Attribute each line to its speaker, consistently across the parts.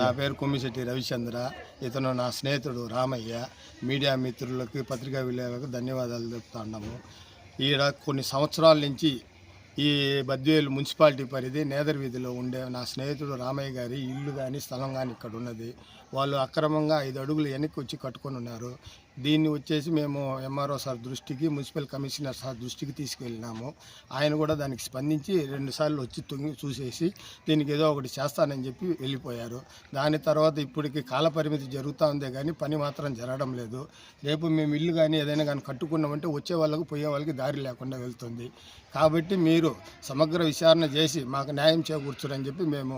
Speaker 1: నా పేరు కొమ్మిశెట్టి రవిచంద్ర. ఇతను నా స్నేహితుడు రామయ్య. మీడియా మిత్రులకు పత్రికా విలేకరులకు ధన్యవాదాలు చెప్తున్నాము ఈడ కొన్ని సంవత్సరాల నుంచి ఈ బద్వేలు మున్సిపాలిటీ పరిధి నేదర్ వీధిలో ఉండే నా స్నేహితుడు రామయ్య గారి ఇల్లు కానీ స్థలం కానీ ఇక్కడ ఉన్నది వాళ్ళు అక్రమంగా ఐదు అడుగులు వెనక్కి వచ్చి కట్టుకొని ఉన్నారు. దీన్ని వచ్చేసి మేము ఎంఆర్ఓ సార్ దృష్టికి మున్సిపల్ కమిషనర్ సార్ దృష్టికి తీసుకెళ్ళినాము. ఆయన కూడా దానికి స్పందించి రెండుసార్లు వచ్చి తొంగి చూసేసి దీనికి ఏదో ఒకటి చేస్తానని చెప్పి వెళ్ళిపోయారు. దాని తర్వాత ఇప్పటికి కాలపరిమితి జరుగుతూ ఉందే కానీ పని మాత్రం జరగడం లేదు. రేపు మేము ఇల్లు కానీ ఏదైనా కానీ కట్టుకున్నామంటే వచ్చే వాళ్ళకు పోయే వాళ్ళకి దారి లేకుండా వెళ్తుంది. కాబట్టి మీరు సమగ్ర విచారణ చేసి మాకు న్యాయం చేకూర్చురని చెప్పి మేము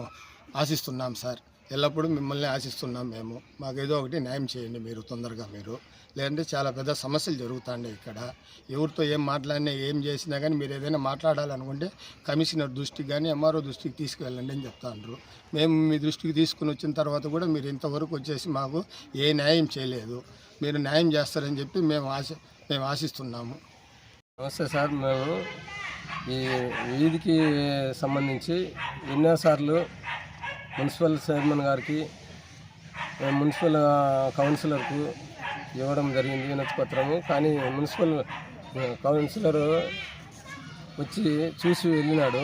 Speaker 1: ఆశిస్తున్నాం సార్. ఎల్లప్పుడూ మిమ్మల్ని ఆశిస్తున్నాం మేము. మాకు ఏదో ఒకటి న్యాయం చేయండి మీరు తొందరగా మీరు. లేదంటే చాలా పెద్ద సమస్యలు జరుగుతాయి ఇక్కడ. ఎవరితో ఏం మాట్లాడినా ఏం చేసినా కానీ మీరు ఏదైనా మాట్లాడాలనుకుంటే కమిషనర్ దృష్టికి కానీ ఎంఆర్ఓ దృష్టికి తీసుకువెళ్ళండి అని చెప్తాండ్రు. మేము మీ దృష్టికి తీసుకుని వచ్చిన తర్వాత కూడా మీరు ఇంతవరకు వచ్చేసి మాకు ఏ న్యాయం చేయలేదు. మీరు న్యాయం చేస్తారని చెప్పి మేము ఆశ మేము ఆశిస్తున్నాము.
Speaker 2: నమస్తే సార్. మేము ఈ వీధికి సంబంధించి ఎన్నోసార్లు మున్సిపల్ చైర్మన్ గారికి మున్సిపల్ కౌన్సిలర్కు ఇవ్వడం జరిగింది వినతి పత్రము కానీ మున్సిపల్ కౌన్సిలర్ వచ్చి చూసి వెళ్ళినాడు.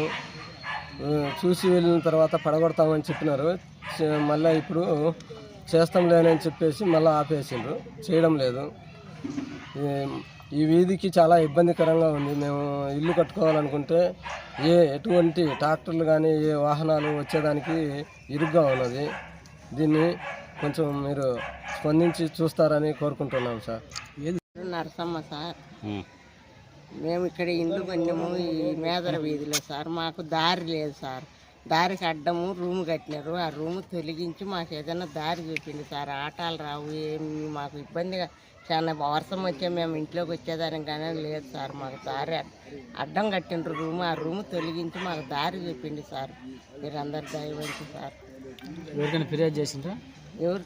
Speaker 2: చూసి వెళ్ళిన తర్వాత పడగొడతామని చెప్పినారు. మళ్ళీ ఇప్పుడు చేస్తాం లేనని చెప్పేసి మళ్ళీ ఆపేసిండ్రు. చేయడం లేదు. ఈ- వీధికి చాలా ఇబ్బందికరంగా ఉంది. మేము ఇల్లు కట్టుకోవాలనుకుంటే ఏ ఎటువంటి ట్రాక్టర్లు కానీ ఏ వాహనాలు వచ్చేదానికి ఇరుగ్గా ఉన్నది. దీన్ని కొంచెం మీరు స్పందించి చూస్తారని కోరుకుంటున్నాం సార్.
Speaker 3: నరసమ్మ సార్. మేము ఇక్కడ ఇల్లు కొన్నాము ఈ మేదర వీధిలో సార్. మాకు దారి లేదు సార్. దారికి అడ్డము రూమ్ కట్టినారు. ఆ రూమ్ తొలగించి మాకు ఏదైనా దారి చూపింది సార్. ఆటాలు రావు ఏమి మాకు ఇబ్బందిగా చాలా వర్షం వచ్చే మేము ఇంట్లోకి వచ్చేదానికి కానీ లేదు సార్. మాకు దారి అడ్- అడ్డం కట్టిండ్రు రూమ్. ఆ రూమ్ తొలగించి మాకు దారి చూపిండి సార్. మీరు అందరు దయవంచి సార్.
Speaker 4: ఎవరికైనా ఫిర్యాదు చేసిండ్రా?
Speaker 3: ఎవరు